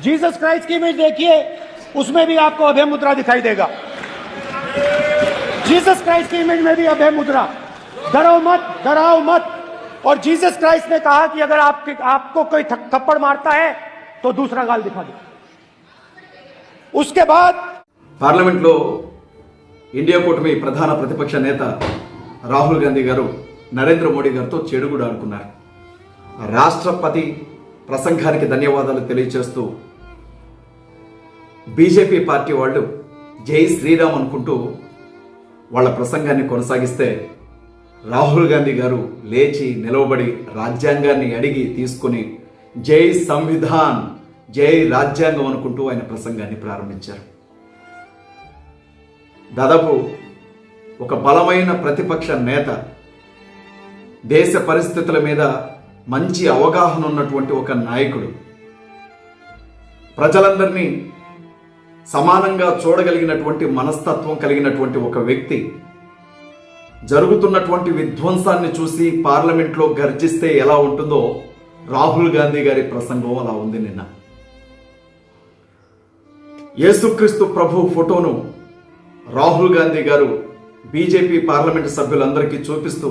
Jesus Christ की image देखिए उसमें भी आपको अभय मुद्रा दिखाई देगा जीसस क्राइस्ट की इमेज में भी अभय मुद्रा डरो मत डराओ मत और जीसस क्राइस्ट ने कहा कि अगर आप आपको कोई थक- थप्पड़ मारता है तो दूसरा गाल दिखा दो उसके बाद పార్లమెంట్లో ఇండియా కూటమి ప్రధాన ప్రతిపక్ష నేత రాహుల్ గాంధీ గారు నరేంద్ర మోడీ గారితో చెడుగుడు ఆడుకున్నారు రాష్ట్రపతి ప్రసంగానికి ధన్యవాదాలు తెలియజేస్తూ బీజేపీ పార్టీ వాళ్ళు జై శ్రీరామ్ అనుకుంటూ వాళ్ళ ప్రసంగాన్ని కొనసాగిస్తే రాహుల్ గాంధీ గారు లేచి నిలవబడి రాజ్యాంగాన్ని అడిగి తీసుకుని జై సంవిధాన్ జై రాజ్యాంగం అనుకుంటూ ఆయన ప్రసంగాన్ని ప్రారంభించారు. దాదాపు ఒక బలమైన ప్రతిపక్ష నేత దేశ పరిస్థితుల మీద మంచి అవగాహన ఉన్నటువంటి ఒక నాయకుడు. ప్రజలందరినీ సమానంగా చూడగలిగినటువంటి మనస్తత్వం కలిగినటువంటి ఒక వ్యక్తి జరుగుతున్నటువంటి విధ్వంసాన్ని చూసి పార్లమెంట్లో గర్జిస్తే ఎలా ఉంటుందో రాహుల్ గాంధీ గారి ప్రసంగం అలా ఉంది నిన్న. యేసుక్రీస్తు ప్రభు ఫోటోను రాహుల్ గాంధీ గారు బీజేపీ పార్లమెంట్ సభ్యులందరికీ చూపిస్తూ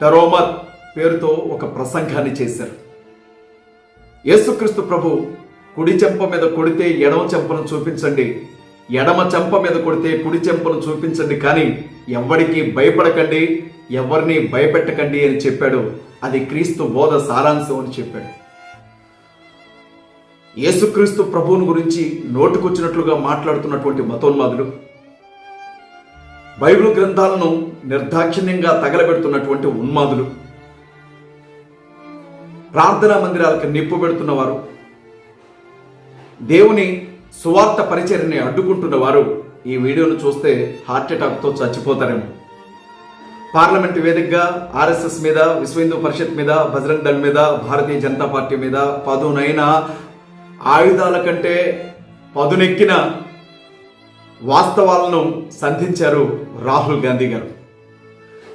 టరోమత్ పేరుతో ఒక ప్రసంగాన్ని చేశారు. యేసుక్రీస్తు ప్రభు కుడి చెంప మీద కొడితే ఎడమ చెంపను చూపించండి. ఎడమ చెంప మీద కొడితే కుడి చెంపను చూపించండి. కానీ ఎవ్వడికి భయపడకండి. ఎవరిని భయపెట్టకండి అని చెప్పాడు. అది క్రీస్తు బోధ సారాంశం అని చెప్పాడు. యేసుక్రీస్తు ప్రభువుని గురించి నోటుకొచ్చినట్లుగా మాట్లాడుతున్నటువంటి మతోన్మాదులు బైబిల్ గ్రంథాలను నిర్దాక్షిణ్యంగా తగలబెడుతున్నటువంటి ఉన్మాదులు ప్రార్థనా మందిరాలకు నిప్పు పెడుతున్నవారు దేవుని సువార్త పరిచర్ని అడ్డుకుంటున్న వారు ఈ వీడియోను చూస్తే హార్ట్ అటాక్తో చచ్చిపోతారేమో. పార్లమెంట్ వేదికగా ఆర్ఎస్ఎస్ మీద విశ్వ హిందూ పరిషత్ మీద బజరంగ్ దళ్ మీద భారతీయ జనతా పార్టీ మీద పదునైన ఆయుధాల కంటే పదునెక్కిన వాస్తవాలను సంధించారు రాహుల్ గాంధీ గారు.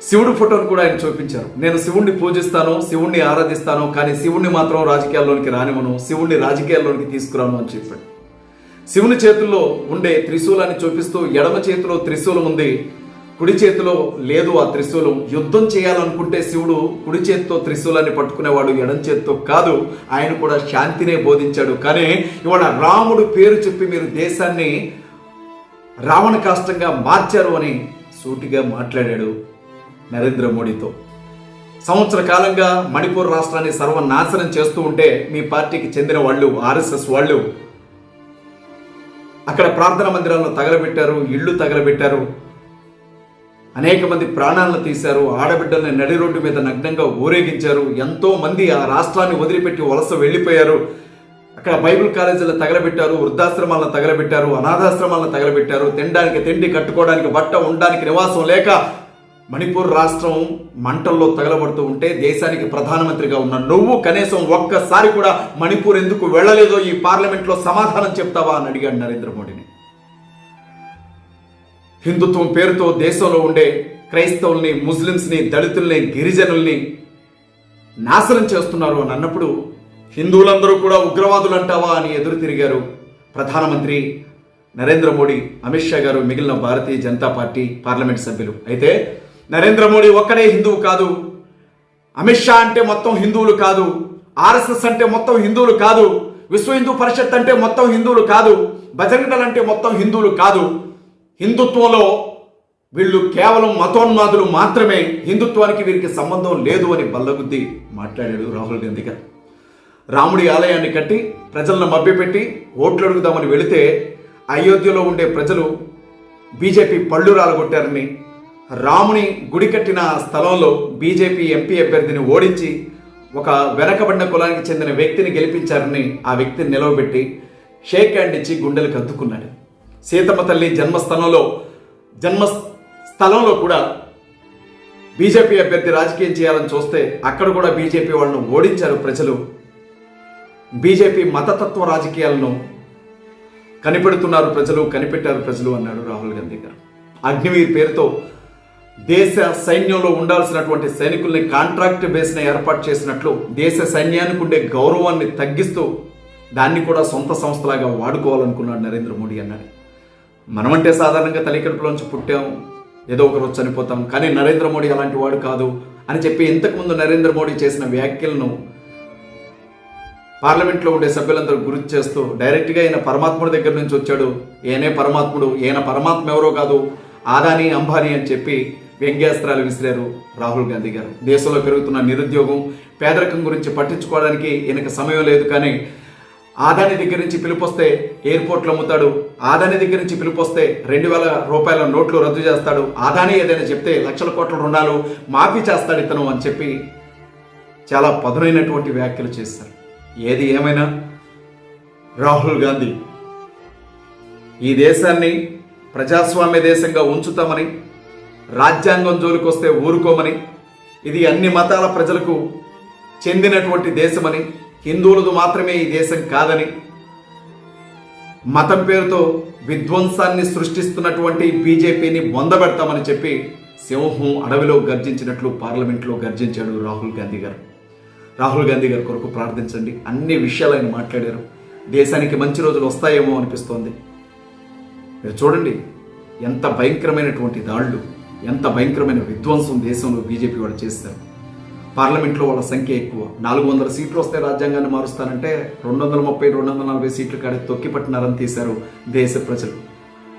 శివుడు ఫోటోను కూడా ఆయన చూపించారు. నేను శివుణ్ణి పూజిస్తాను శివుణ్ణి ఆరాధిస్తాను కానీ శివుణ్ణి మాత్రం రాజకీయాల్లోనికి రానివ్వను శివుణ్ణి రాజకీయాల్లోనికి తీసుకురాను అని చెప్పాడు. శివుని చేతుల్లో ఉండే త్రిశూలాన్ని చూపిస్తూ ఎడమ చేతిలో త్రిశూలం ఉంది కుడి చేతిలో లేదు ఆ త్రిశూలం. యుద్ధం చేయాలనుకుంటే శివుడు కుడి చేతితో త్రిశూలాన్ని పట్టుకునేవాడు ఎడం చేతితో కాదు ఆయన కూడా శాంతినే బోధించాడు. కానీ ఇవాళ రాముడు పేరు చెప్పి మీరు దేశాన్ని రావణ కాష్టంగా మార్చారు అని సూటిగా మాట్లాడాడు. నరేంద్ర మోడీతో. సంవత్సర కాలంగా మణిపూర్ రాష్ట్రాన్ని సర్వనాశనం చేస్తూ ఉంటే మీ పార్టీకి చెందిన వాళ్ళు ఆర్ఎస్ఎస్ వాళ్ళు అక్కడ ప్రార్థన మందిరాలను తగలబెట్టారు ఇళ్ళు తగలబెట్టారు. అనేక మంది ప్రాణాలను తీశారు ఆడబిడ్డల్ని నడి రోడ్డు మీద నగ్నంగా ఊరేగించారు ఎంతో మంది ఆ రాష్ట్రాన్ని వదిలిపెట్టి వలస వెళ్ళిపోయారు. అక్కడ బైబిల్ కాలేజీలను తగలబెట్టారు వృద్ధాశ్రమాలను తగలబెట్టారు అనాథాశ్రమాలను తగలబెట్టారు. తినడానికి తిండి కట్టుకోవడానికి బట్ట ఉండడానికి నివాసం లేక మణిపూర్ రాష్ట్రం మంటల్లో తగలబడుతూ ఉంటే దేశానికి ప్రధానమంత్రిగా ఉన్న నువ్వు కనీసం ఒక్కసారి కూడా మణిపూర్ ఎందుకు వెళ్ళలేదో ఈ పార్లమెంట్లో సమాధానం చెప్తావా అని అడిగాడు నరేంద్ర మోడీని. హిందుత్వం పేరుతో దేశంలో ఉండే క్రైస్తవుల్ని ముస్లిమ్స్ని దళితుల్ని గిరిజనుల్ని నాశనం చేస్తున్నారు అని అన్నప్పుడు హిందువులందరూ కూడా ఉగ్రవాదులు అంటావా అని ఎదురు తిరిగారు ప్రధానమంత్రి నరేంద్ర మోడీ అమిత్ షా గారు మిగిలిన భారతీయ జనతా పార్టీ పార్లమెంట్ సభ్యులు. అయితే నరేంద్ర మోడీ ఒక్కడే హిందువు కాదు. అమిత్ షా అంటే మొత్తం హిందువులు కాదు. ఆర్ఎస్ఎస్ అంటే మొత్తం హిందువులు కాదు. విశ్వ హిందూ పరిషత్ అంటే మొత్తం హిందువులు కాదు. బజరంగ అంటే మొత్తం హిందువులు కాదు. హిందుత్వంలో వీళ్ళు కేవలం మతోన్మాదులు మాత్రమే. హిందుత్వానికి వీరికి సంబంధం లేదు అని బల్లగుద్ది మాట్లాడాడు రాహుల్ గాంధీ గారు. రాముడి ఆలయాన్ని కట్టి ప్రజలను మభ్యపెట్టి ఓట్లు అడుగుదామని వెళితే అయోధ్యలో ఉండే ప్రజలు బీజేపీ పళ్ళు రాలగొట్టారని రాముని గుడి కట్టిన స్థలంలో బీజేపీ ఎంపీ అభ్యర్థిని ఓడించి ఒక వెనకబడిన కులానికి చెందిన వ్యక్తిని గెలిపించారని ఆ వ్యక్తిని నిలవబెట్టి షేక్ హ్యాండ్ ఇచ్చి గుండెలకు అద్దుకున్నాడు. సీతమ్మ తల్లి జన్మస్థలంలో జన్మ స్థలంలో కూడా బీజేపీ అభ్యర్థి రాజకీయం చేయాలని చూస్తే అక్కడ కూడా బీజేపీ వాళ్ళను ఓడించారు ప్రజలు. బీజేపీ మతతత్వ రాజకీయాలను కనిపెడుతున్నారు ప్రజలు కనిపెట్టారు ప్రజలు అన్నాడు రాహుల్ గాంధీ గారు. అగ్నివీర్ పేరుతో దేశ సైన్యంలో ఉండాల్సినటువంటి సైనికుల్ని కాంట్రాక్ట్ బేస్న ఏర్పాటు చేసినట్లు దేశ సైన్యానికి ఉండే గౌరవాన్ని తగ్గిస్తూ దాన్ని కూడా సొంత సంస్థలాగా వాడుకోవాలనుకున్నాడు నరేంద్ర మోడీ అన్నాడు. మనమంటే సాధారణంగా తల్లికడుపులోంచి పుట్టాం ఏదో ఒక రోజు చనిపోతాం కానీ నరేంద్ర మోడీ అలాంటి వాడు కాదు అని చెప్పి ఇంతకుముందు నరేంద్ర మోడీ చేసిన వ్యాఖ్యలను పార్లమెంట్లో ఉండే సభ్యులందరూ గుర్తు చేస్తూ డైరెక్ట్గా ఈయన పరమాత్ముడి దగ్గర నుంచి వచ్చాడు. ఈయనే పరమాత్ముడు ఈయన పరమాత్మ ఎవరో కాదు ఆదాని అంబానీ అని చెప్పి వ్యంగ్యాస్త్రాలు విసిరారు రాహుల్ గాంధీ గారు. దేశంలో పెరుగుతున్న నిరుద్యోగం పేదరికం గురించి పట్టించుకోవడానికి ఈయనకు సమయం లేదు కానీ ఆదాని దగ్గర నుంచి పిలుపొస్తే ఎయిర్పోర్ట్లు అమ్ముతాడు ఆదాని దగ్గర నుంచి పిలుపొస్తే రెండు వేల రూపాయల నోట్లు రద్దు చేస్తాడు ఆదాని ఏదైనా చెప్తే లక్షల కోట్ల రుణాలు మాఫీ చేస్తాడు ఇతను అని చెప్పి చాలా పదునైనటువంటి వ్యాఖ్యలు చేశారు. ఏది ఏమైనా? రాహుల్ గాంధీ ఈ దేశాన్ని ప్రజాస్వామ్య దేశంగా ఉంచుతామని రాజ్యాంగం జోలికొస్తే ఊరుకోమని ఇది అన్ని మతాల ప్రజలకు చెందినటువంటి దేశమని హిందువులది మాత్రమే ఈ దేశం కాదని మతం పేరుతో విధ్వంసాన్ని సృష్టిస్తున్నటువంటి బీజేపీని బొందబెడతామని చెప్పి సింహం అడవిలో గర్జించినట్లు పార్లమెంట్లో గర్జించాడు రాహుల్ గాంధీ గారు. రాహుల్ గాంధీ గారి కొరకు ప్రార్థించండి. అన్ని విషయాలు ఆయన మాట్లాడారు. దేశానికి మంచి రోజులు వస్తాయేమో అనిపిస్తోంది. మీరు చూడండి ఎంత భయంకరమైనటువంటి దాడులు. ఎంత భయంకరమైన విధ్వంసం దేశంలో బీజేపీ వాళ్ళు చేస్తారు. పార్లమెంట్లో వాళ్ళ సంఖ్య ఎక్కువ. నాలుగు వందల సీట్లు వస్తే రాజ్యాంగాన్ని మారుస్తానంటే రెండు వందల ముప్పై రెండు వందల నలభై సీట్లు కాడ తొక్కి పట్టినారని తీశారు దేశ ప్రజలు.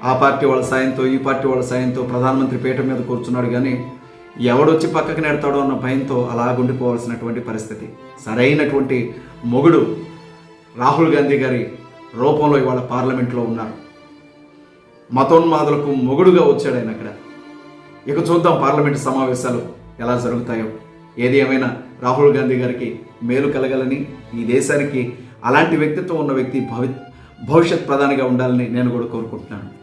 ఆ పార్టీ వాళ్ళ సాయంతో ఈ పార్టీ వాళ్ళ సాయంతో ప్రధానమంత్రి పీఠం మీద కూర్చున్నాడు కానీ ఎవడొచ్చి పక్కకి నెడతాడో అన్న భయంతో అలా ఉండిపోవాల్సినటువంటి పరిస్థితి. సరైనటువంటి మొగుడు రాహుల్ గాంధీ గారి రూపంలో ఇవాళ పార్లమెంట్లో ఉన్నారు. మతోన్మాదులకు మొగుడుగా వచ్చాడు ఆయన అక్కడ. ఇక చూద్దాం పార్లమెంట్ సమావేశాలు ఎలా జరుగుతాయో. ఏది ఏమైనా రాహుల్ గాంధీ గారికి మేలు కలగాలని ఈ దేశానికి అలాంటి వ్యక్తిత్వం ఉన్న వ్యక్తి భవి భవిష్యత్ ప్రధానిగా ఉండాలని నేను కూడా కోరుకుంటున్నాను.